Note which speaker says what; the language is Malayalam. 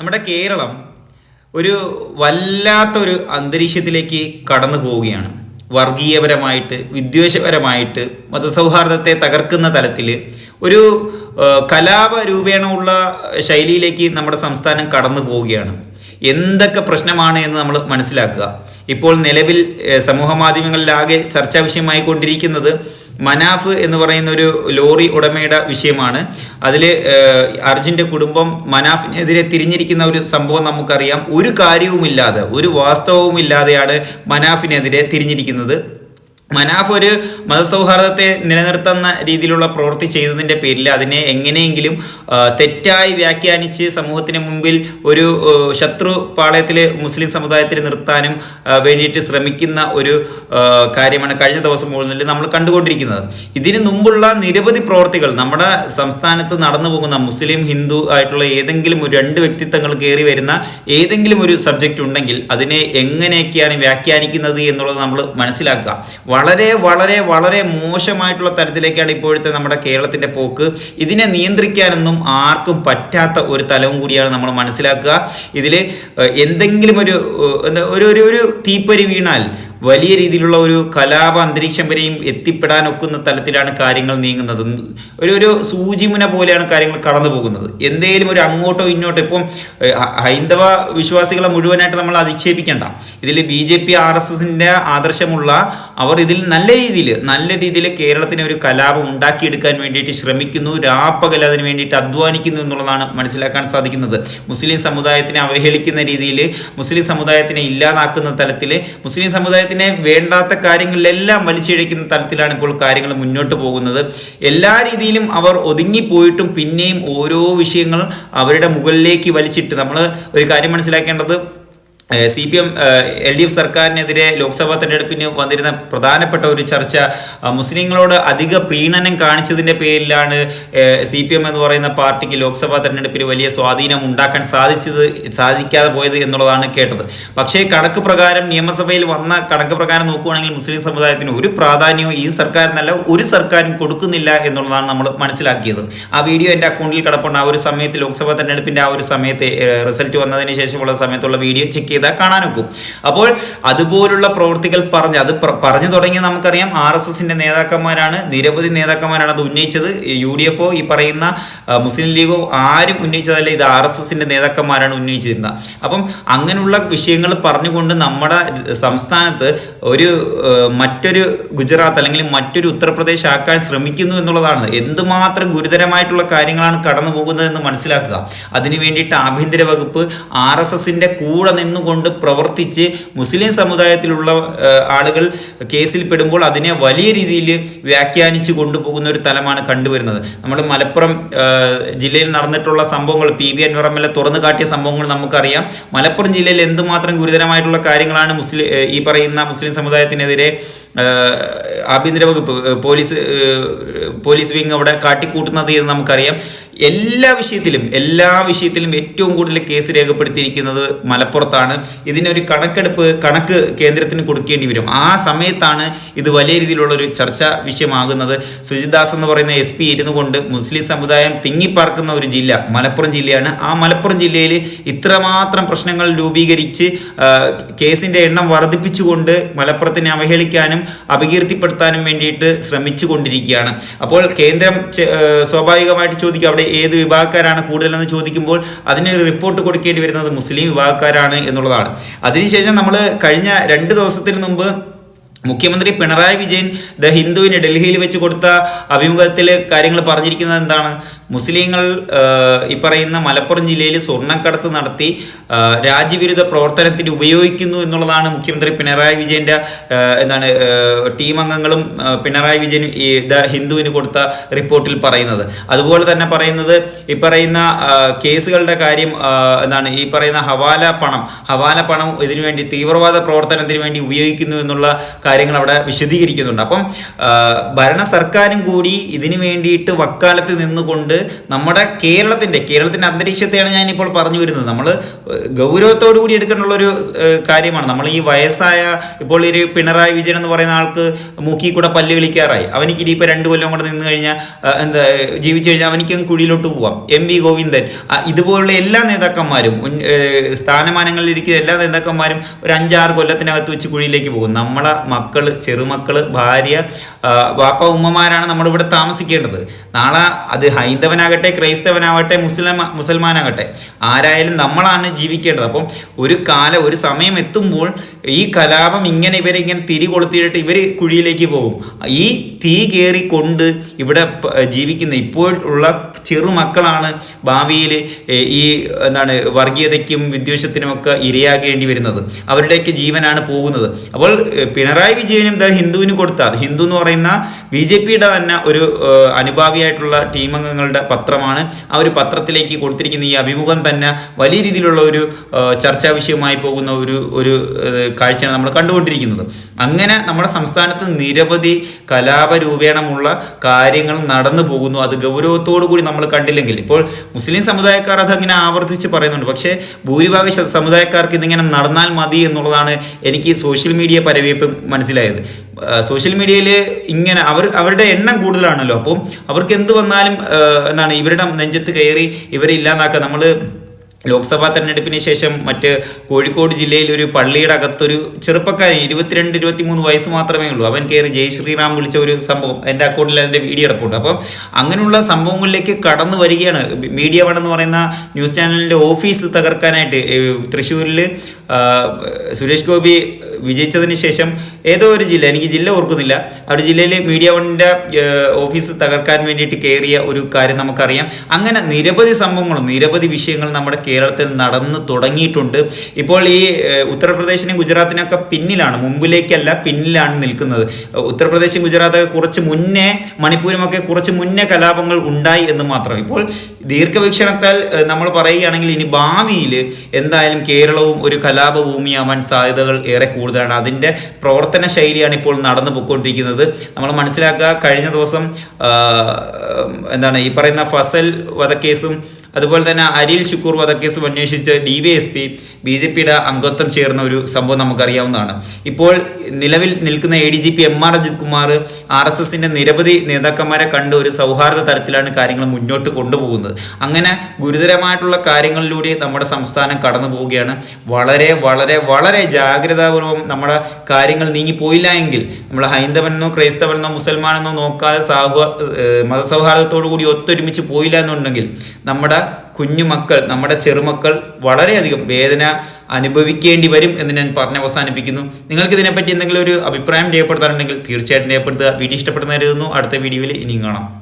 Speaker 1: നമ്മുടെ കേരളം ഒരു വല്ലാത്തൊരു അന്തരീക്ഷത്തിലേക്ക് കടന്നു പോവുകയാണ്. വർഗീയപരമായിട്ട് വിദ്വേഷപരമായിട്ട് മതസൗഹാർദ്ദത്തെ തകർക്കുന്ന തലത്തിൽ ഒരു കലാപ കലാപരൂപേണമുള്ള ശൈലിയിലേക്ക് നമ്മുടെ സംസ്ഥാനം കടന്നു പോവുകയാണ്. എന്തൊക്കെ പ്രശ്നമാണ് എന്ന് നമ്മൾ മനസ്സിലാക്കുക. ഇപ്പോൾ നിലവിൽ സമൂഹ മാധ്യമങ്ങളിലാകെ ചർച്ചാ വിഷയമായി കൊണ്ടിരിക്കുന്നത് മനാഫ് എന്ന് പറയുന്ന ഒരു ലോറി ഉടമയുടെ വിഷയമാണ്. അതിൽ അർജുന്റെ കുടുംബം മനാഫിനെതിരെ തിരിഞ്ഞിരിക്കുന്ന ഒരു സംഭവം നമുക്കറിയാം. ഒരു കാര്യവുമില്ലാതെ ഒരു വാസ്തവവുമില്ലാതെയാണ് മനാഫിനെതിരെ തിരിഞ്ഞിരിക്കുന്നത്. മനാഫ് ഒരു മതസൗഹാർദ്ദത്തെ നിലനിർത്തുന്ന രീതിയിലുള്ള പ്രവൃത്തി ചെയ്തതിന്റെ പേരിൽ അതിനെ എങ്ങനെയെങ്കിലും തെറ്റായി വ്യാഖ്യാനിച്ച് സമൂഹത്തിന് മുമ്പിൽ ഒരു ശത്രു പാളയത്തിൽ മുസ്ലിം സമുദായത്തിൽ നിർത്താനും വേണ്ടിയിട്ട് ശ്രമിക്കുന്ന ഒരു കാര്യമാണ് കഴിഞ്ഞ ദിവസം മുഴുവൻ നമ്മൾ കണ്ടുകൊണ്ടിരിക്കുന്നത്. ഇതിന് മുമ്പുള്ള നിരവധി പ്രവർത്തികൾ നമ്മുടെ സംസ്ഥാനത്ത് നടന്നു പോകുന്ന മുസ്ലിം ഹിന്ദു ആയിട്ടുള്ള ഏതെങ്കിലും ഒരു രണ്ട് വ്യക്തിത്വങ്ങൾ കയറി വരുന്ന ഏതെങ്കിലും ഒരു സബ്ജക്റ്റ് ഉണ്ടെങ്കിൽ അതിനെ എങ്ങനെയൊക്കെയാണ് വ്യാഖ്യാനിക്കുന്നത് എന്നുള്ളത് നമ്മൾ മനസ്സിലാക്കുക. വളരെ വളരെ വളരെ മോശമായിട്ടുള്ള തരത്തിലേക്കാണ് ഇപ്പോഴത്തെ നമ്മുടെ കേരളത്തിന്റെ പോക്ക്. ഇതിനെ നിയന്ത്രിക്കാനൊന്നും ആർക്കും പറ്റാത്ത ഒരു തലവും കൂടിയാണ് നമ്മൾ മനസ്സിലാക്കുക. ഇതിൽ എന്തെങ്കിലും ഒരു എന്താ ഒരു ഒരു ഒരു തീപ്പരി വീണാൽ വലിയ രീതിയിലുള്ള ഒരു കലാപ അന്തരീക്ഷം വരെയും എത്തിപ്പെടാൻ ഒക്കുന്ന തലത്തിലാണ് കാര്യങ്ങൾ നീങ്ങുന്നത്. ഒരു ഒരു സൂചിമുന പോലെയാണ് കാര്യങ്ങൾ കടന്നു പോകുന്നത്. എന്തെങ്കിലും ഒരു അങ്ങോട്ടോ ഇങ്ങോട്ടോ ഇപ്പം ഹൈന്ദവ വിശ്വാസികളെ മുഴുവനായിട്ട് നമ്മൾ അധിക്ഷേപിക്കേണ്ട. ഇതിൽ B J P R S എസിന്റെ ആദർശമുള്ള അവർ ഇതിൽ നല്ല രീതിയിൽ നല്ല രീതിയിൽ കേരളത്തിന് ഒരു കലാപം ഉണ്ടാക്കിയെടുക്കാൻ വേണ്ടിയിട്ട് ശ്രമിക്കുന്നു രാപ്പകൽ അതിന് വേണ്ടിയിട്ട് അധ്വാനിക്കുന്നു എന്നുള്ളതാണ് മനസ്സിലാക്കാൻ സാധിക്കുന്നത്. മുസ്ലിം സമുദായത്തിനെ അവഹേളിക്കുന്ന രീതിയിൽ മുസ്ലിം സമുദായത്തിനെ ഇല്ലാതാക്കുന്ന തലത്തിൽ മുസ്ലിം സമുദായത്തിനെ വേണ്ടാത്ത കാര്യങ്ങളിലെല്ലാം വലിച്ചിഴയ്ക്കുന്ന തലത്തിലാണ് ഇപ്പോൾ കാര്യങ്ങൾ മുന്നോട്ട് പോകുന്നത്. എല്ലാ രീതിയിലും അവർ ഒതുങ്ങിപ്പോയിട്ടും പിന്നെയും ഓരോ വിഷയങ്ങൾ അവരുടെ മുകളിലേക്ക് വലിച്ചിട്ട് നമ്മൾ ഒരു കാര്യം മനസ്സിലാക്കേണ്ടത് C P M L D F സർക്കാരിനെതിരെ ലോക്സഭാ തെരഞ്ഞെടുപ്പിന് വന്നിരുന്ന പ്രധാനപ്പെട്ട ഒരു ചർച്ച മുസ്ലിങ്ങളോട് അധിക പ്രീണനം കാണിച്ചതിന്റെ പേരിലാണ് സി പി എം എന്ന് പറയുന്ന പാർട്ടിക്ക് ലോക്സഭാ തെരഞ്ഞെടുപ്പിൽ വലിയ സ്വാധീനം ഉണ്ടാക്കാൻ സാധിച്ചത് സാധിക്കാതെ പോയത് എന്നുള്ളതാണ് കേട്ടത്. പക്ഷേ കണക്ക് പ്രകാരം നിയമസഭയിൽ വന്ന കണക്ക് പ്രകാരം നോക്കുകയാണെങ്കിൽ മുസ്ലിം സമുദായത്തിന് ഒരു പ്രാധാന്യവും ഈ സർക്കാരിനല്ല ഒരു സർക്കാരും കൊടുക്കുന്നില്ല എന്നുള്ളതാണ് നമ്മൾ മനസ്സിലാക്കിയത്. ആ വീഡിയോ എന്റെ അക്കൗണ്ടിൽ കിടപ്പുണ്ട്. ആ ഒരു സമയത്ത് ലോക്സഭാ തെരഞ്ഞെടുപ്പിന്റെ ആ ഒരു സമയത്ത് റിസൾട്ട് വന്നതിന് ശേഷമുള്ള സമയത്തുള്ള വീഡിയോ ചെക്ക് ചെയ്താൽ കാണാൻ ഒക്കും അപ്പോൾ അതുപോലുള്ള പ്രവൃത്തികൾ പറഞ്ഞ് അത് പറഞ്ഞു തുടങ്ങി നമുക്കറിയാം ആർ എസ് എസിന്റെ നേതാക്കന്മാരാണ് നിരവധി നേതാക്കന്മാരാണ് അത് ഉന്നയിച്ചത്. യു ഡി എഫോ ഈ പറയുന്ന മുസ്ലിം ലീഗോ ആരും ഉന്നയിച്ചതല്ല ഇത് ആർ എസ് എസിന്റെ നേതാക്കന്മാരാണ് ഉന്നയിച്ചിരുന്നത്. അപ്പം അങ്ങനെയുള്ള വിഷയങ്ങൾ പറഞ്ഞുകൊണ്ട് നമ്മുടെ സംസ്ഥാനത്ത് ഒരു മറ്റൊരു ഗുജറാത്ത് അല്ലെങ്കിൽ മറ്റൊരു ഉത്തർപ്രദേശ് ആക്കാൻ ശ്രമിക്കുന്നു എന്നുള്ളതാണ്. എന്തുമാത്രം ഗുരുതരമായിട്ടുള്ള കാര്യങ്ങളാണ് കടന്നു പോകുന്നത് എന്ന് മനസ്സിലാക്കുക. അതിനു വേണ്ടിയിട്ട് ആഭ്യന്തര വകുപ്പ് ആർ എസ് എസിന്റെ കൂടെ നിന്നുകൊണ്ട് പ്രവർത്തിച്ച് മുസ്ലിം സമുദായത്തിലുള്ള ആളുകൾ കേസിൽ പെടുമ്പോൾ അതിനെ വലിയ രീതിയിൽ വ്യാഖ്യാനിച്ച് കൊണ്ടുപോകുന്ന ഒരു തലമാണ് കണ്ടുവരുന്നത്. നമ്മൾ മലപ്പുറം ജില്ലയിൽ നടന്നിട്ടുള്ള സംഭവങ്ങൾ P B Anvar M L A തുറന്നു കാട്ടിയ സംഭവങ്ങൾ നമുക്കറിയാം. മലപ്പുറം ജില്ലയിൽ എന്തുമാത്രം ഗുരുതരമായിട്ടുള്ള കാര്യങ്ങളാണ് മുസ്ലിം ഈ പറയുന്ന മുസ്ലിം സമുദായത്തിനെതിരെ ആഭ്യന്തര വകുപ്പ് പോലീസ് പോലീസ് വിങ് അവിടെ കാട്ടിക്കൂട്ടുന്നത് എന്ന് നമുക്കറിയാം. എല്ലാ വിഷയത്തിലും എല്ലാ വിഷയത്തിലും ഏറ്റവും കൂടുതൽ കേസ് രേഖപ്പെടുത്തിയിരിക്കുന്നത് മലപ്പുറത്താണ്. ഇതിനൊരു കണക്കെടുപ്പ് കണക്ക് കേന്ദ്രത്തിന് കൊടുക്കേണ്ടി വരും. ആ സമയത്താണ് ഇത് വലിയ രീതിയിലുള്ള ഒരു ചർച്ച വിഷയമാകുന്നത്. സുജിദാസ് എന്ന് പറയുന്ന എസ് പി ഇരുന്നു കൊണ്ട് മുസ്ലിം സമുദായം തിങ്ങിപ്പാർക്കുന്ന ഒരു ജില്ല മലപ്പുറം ജില്ലയാണ്. ആ മലപ്പുറം ജില്ലയിൽ ഇത്രമാത്രം പ്രശ്നങ്ങൾ രൂപീകരിച്ച് കേസിന്റെ എണ്ണം വർദ്ധിപ്പിച്ചുകൊണ്ട് മലപ്പുറത്തിനെ അവഹേളിക്കാനും അപകീർത്തിപ്പെടുത്താനും വേണ്ടിയിട്ട് ശ്രമിച്ചു കൊണ്ടിരിക്കുകയാണ് അപ്പോൾ കേന്ദ്രം സ്വാഭാവികമായിട്ട് ചോദിക്കുക അവിടെ ഏത് വിഭാഗക്കാരാണ് കൂടുതലെന്ന് ചോദിക്കുമ്പോൾ അതിന് റിപ്പോർട്ട് കൊടുക്കേണ്ടി വരുന്നത് മുസ്ലിം വിഭാഗക്കാരാണ് എന്നുള്ളതാണ്. അതിനുശേഷം നമ്മൾ കഴിഞ്ഞ രണ്ട് ദിവസത്തിന് മുമ്പ് മുഖ്യമന്ത്രി പിണറായി വിജയൻ ദ ഹിന്ദുവിന് ഡൽഹിയിൽ വെച്ച് കൊടുത്ത അഭിമുഖത്തിൽ കാര്യങ്ങൾ പറഞ്ഞിരിക്കുന്നത് എന്താണ്? മുസ്ലിങ്ങൾ ഈ പറയുന്ന മലപ്പുറം ജില്ലയിൽ സ്വർണക്കടത്ത് നടത്തി രാജ്യവിരുദ്ധ പ്രവർത്തനത്തിന് ഉപയോഗിക്കുന്നു എന്നുള്ളതാണ് മുഖ്യമന്ത്രി പിണറായി വിജയന്റെ എന്താണ് ടീം അംഗങ്ങളും പിണറായി വിജയൻ ഈ ദ ഹിന്ദുവിന് കൊടുത്ത റിപ്പോർട്ടിൽ പറയുന്നത്. അതുപോലെ തന്നെ പറയുന്നത് ഈ പറയുന്ന കേസുകളുടെ കാര്യം എന്താണ് ഈ പറയുന്ന ഹവാല പണം ഹവാല പണം ഇതിനു വേണ്ടി തീവ്രവാദ പ്രവർത്തനത്തിന് വേണ്ടി ഉപയോഗിക്കുന്നു എന്നുള്ള കാര്യങ്ങൾ അവിടെ വിശദീകരിക്കുന്നുണ്ട്. അപ്പം ഭരണ സർക്കാരും കൂടി ഇതിനു വേണ്ടിയിട്ട് വക്കാലത്ത് നിന്നുകൊണ്ട് നമ്മുടെ കേരളത്തിന്റെ കേരളത്തിന്റെ അന്തരീക്ഷത്തെയാണ് ഞാനിപ്പോൾ പറഞ്ഞു വരുന്നത്. നമ്മൾ ഗൗരവത്തോടു കൂടി എടുക്കേണ്ടുള്ള ഒരു കാര്യമാണ്. നമ്മൾ ഈ വയസ്സായ ഇപ്പോൾ ഒരു പിണറായി വിജയൻ എന്ന് പറയുന്ന ആൾക്ക് മൂക്കി കൂടെ പല്ല് കളിക്കാറായി അവനിക്ക് ഇനിയിപ്പോൾ രണ്ട് കൊല്ലം കൂടെ നിന്ന് കഴിഞ്ഞാൽ എന്താ ജീവിച്ചു കഴിഞ്ഞാൽ അവനിക്ക് കുഴിയിലോട്ട് പോവാം. എം വി ഗോവിന്ദൻ ഇതുപോലുള്ള എല്ലാ നേതാക്കന്മാരും സ്ഥാനമാനങ്ങളിലിരിക്കുന്ന എല്ലാ നേതാക്കന്മാരും ഒരു അഞ്ചാറ് കൊല്ലത്തിനകത്ത് വെച്ച് കുഴിയിലേക്ക് പോകും. നമ്മളെ മക്കൾ ചെറുമക്കൾ ഭാര്യ വാപ്പ ഉമ്മമാരാണ് നമ്മളിവിടെ താമസിക്കേണ്ടത്. നാളെ അത് ഹൈന്ദവനാകട്ടെ ക്രൈസ്തവനാവട്ടെ മുസ്ലിം മുസൽമാനാകട്ടെ ആരായാലും നമ്മളാണ് ജീവിക്കേണ്ടത്. അപ്പം ഒരു കാലം ഒരു സമയം എത്തുമ്പോൾ ഈ കലാപം ഇങ്ങനെ ഇവരെ ഇങ്ങനെ തിരി കൊളുത്തിയിട്ട് ഇവർ കുഴിയിലേക്ക് പോകും. ഈ തീ കയറിക്കൊണ്ട് ഇവിടെ ജീവിക്കുന്ന ഇപ്പോൾ ഉള്ള ചെറുമക്കളാണ് ഭാവിയിൽ ഈ എന്താണ് വർഗീയതയ്ക്കും വിദ്വേഷത്തിനുമൊക്കെ ഇരയാകേണ്ടി വരുന്നത്. അവരുടെയൊക്കെ ജീവനാണ് പോകുന്നത്. അപ്പോൾ പിണറായി വിജയനും ഹിന്ദുവിന് കൊടുത്ത ഹിന്ദു എന്ന് പറയുന്ന ബി ജെ പിയുടെ തന്നെ ഒരു അനുഭാവിയായിട്ടുള്ള ടീം അംഗങ്ങളുടെ പത്രമാണ്. ആ ഒരു പത്രത്തിലേക്ക് കൊടുത്തിരിക്കുന്ന ഈ അഭിമുഖം തന്നെ വലിയ രീതിയിലുള്ള ഒരു ചർച്ചാ വിഷയമായി പോകുന്ന ഒരു ഒരു കാഴ്ചയാണ് നമ്മൾ കണ്ടുകൊണ്ടിരിക്കുന്നത്. അങ്ങനെ നമ്മുടെ സംസ്ഥാനത്ത് നിരവധി കലാപരൂപേണമുള്ള കാര്യങ്ങൾ നടന്നു പോകുന്നു. അത് ഗൗരവത്തോടു കൂടി നമ്മൾ കണ്ടില്ലെങ്കിൽ. ഇപ്പോൾ മുസ്ലിം സമുദായക്കാർ അതങ്ങനെ ആവർത്തിച്ച് പറയുന്നുണ്ട്. പക്ഷേ ഭൂരിഭാഗ സമുദായക്കാർക്ക് ഇതിങ്ങനെ നടന്നാൽ മതി എന്നുള്ളതാണ് എനിക്ക് സോഷ്യൽ മീഡിയ പരവേപ്പ് മനസ്സിലായത്. സോഷ്യൽ മീഡിയയിൽ ഇങ്ങനെ അവർ അവരുടെ എണ്ണം കൂടുതലാണല്ലോ. അപ്പം അവർക്ക് എന്ത് വന്നാലും എന്താണ് ഇവരുടെ നെഞ്ചത്ത് കയറി ഇവരെ ഇല്ലാതാക്കുക നമ്മൾ ലോക്സഭാ തെരഞ്ഞെടുപ്പിന് ശേഷം മറ്റ് കോഴിക്കോട് ജില്ലയിൽ ഒരു പള്ളിയുടെ അകത്തൊരു ചെറുപ്പക്കാരൻ ഇരുപത്തിരണ്ട് ഇരുപത്തിമൂന്ന് വയസ്സ് മാത്രമേ ഉള്ളൂ. അവൻ കയറി ജയ് ശ്രീറാം വിളിച്ച ഒരു സംഭവം എന്റെ അക്കൗണ്ടിൽ അതിന്റെ വീഡിയോ എടുപ്പുണ്ട് അപ്പം അങ്ങനെയുള്ള സംഭവങ്ങളിലേക്ക് കടന്നു വരികയാണ്. മീഡിയ വൺ എന്ന് പറയുന്ന ന്യൂസ് ചാനലിന്റെ ഓഫീസ് തകർക്കാനായിട്ട് തൃശ്ശൂരിൽ സുരേഷ് ഗോപി വിജയിച്ചതിന് ശേഷം ഏതോ ഒരു ജില്ല എനിക്ക് ജില്ല ഓർക്കുന്നില്ല. ആ ഒരു ജില്ലയിൽ മീഡിയ വണ്ണിന്റെ ഓഫീസ് തകർക്കാൻ വേണ്ടിയിട്ട് കയറിയ ഒരു കാര്യം നമുക്കറിയാം. അങ്ങനെ നിരവധി സംഭവങ്ങളും നിരവധി വിഷയങ്ങളും നമ്മുടെ കേരളത്തിൽ നടന്നു തുടങ്ങിയിട്ടുണ്ട്. ഇപ്പോൾ ഈ ഉത്തർപ്രദേശിനും ഗുജറാത്തിനും ഒക്കെ പിന്നിലാണ് മുമ്പിലേക്കല്ല പിന്നിലാണ് നിൽക്കുന്നത്. ഉത്തർപ്രദേശും ഗുജറാത്തൊക്കെ കുറച്ച് മുന്നേ മണിപ്പൂരുമൊക്കെ കുറച്ച് മുന്നേ കലാപങ്ങൾ ഉണ്ടായി എന്ന് മാത്രം. ഇപ്പോൾ ദീർഘവീക്ഷണത്താൽ നമ്മൾ പറയുകയാണെങ്കിൽ ഇനി ഭാവിയിൽ എന്തായാലും കേരളവും ഒരു കലാപഭൂമിയാവാൻ സാധ്യതകൾ ഏറെ കൂടുതലാണ്. അതിന്റെ പ്രവർത്തന ശൈലിയാണ് ഇപ്പോൾ നടന്നു പോയിക്കൊണ്ടിരിക്കുന്നത്. നമ്മൾ മനസ്സിലാക്കുക കഴിഞ്ഞ ദിവസം എന്താണ് ഈ പറയുന്ന ഫസൽ വധക്കേസും അതുപോലെ തന്നെ അരിൽ ശുക്കൂർ വധക്കേസ് അന്വേഷിച്ച് D Y S P B J പിയുടെ അംഗത്വം ചേർന്ന ഒരു സംഭവം നമുക്കറിയാവുന്നതാണ്. ഇപ്പോൾ നിലവിൽ നിൽക്കുന്ന A D G P M R Ajith Kumar R S എസിന്റെ നിരവധി നേതാക്കന്മാരെ കണ്ട് ഒരു സൗഹാർദ്ദ തരത്തിലാണ് കാര്യങ്ങൾ മുന്നോട്ട് കൊണ്ടുപോകുന്നത്. അങ്ങനെ ഗുരുതരമായിട്ടുള്ള കാര്യങ്ങളിലൂടെ നമ്മുടെ സംസ്ഥാനം കടന്നു പോവുകയാണ്. വളരെ വളരെ വളരെ ജാഗ്രതാപൂർവം നമ്മുടെ കാര്യങ്ങൾ നീങ്ങിപ്പോയില്ല എങ്കിൽ നമ്മൾ ഹൈന്ദവനെന്നോ ക്രൈസ്തവനെന്നോ മുസൽമാനെന്നോ നോക്കാതെ സാഹു മതസൗഹാർദ്ദത്തോടു കൂടി ഒത്തൊരുമിച്ച് പോയില്ല എന്നുണ്ടെങ്കിൽ നമ്മുടെ കുഞ്ഞുമക്കൾ നമ്മുടെ ചെറുമക്കൾ വളരെയധികം വേദന അനുഭവിക്കേണ്ടി വരും എന്ന് ഞാൻ പറഞ്ഞ് അവസാനിപ്പിക്കുന്നു നിങ്ങൾക്ക് ഇതിനെപ്പറ്റി എന്തെങ്കിലും ഒരു അഭിപ്രായം രേഖപ്പെടുത്താറുണ്ടെങ്കിൽ തീർച്ചയായിട്ടും രേഖപ്പെടുത്തുക. വീഡിയോ ഇഷ്ടപ്പെടുന്നതായിരുന്നു അടുത്ത വീഡിയോയിൽ ഇനിയും കാണാം.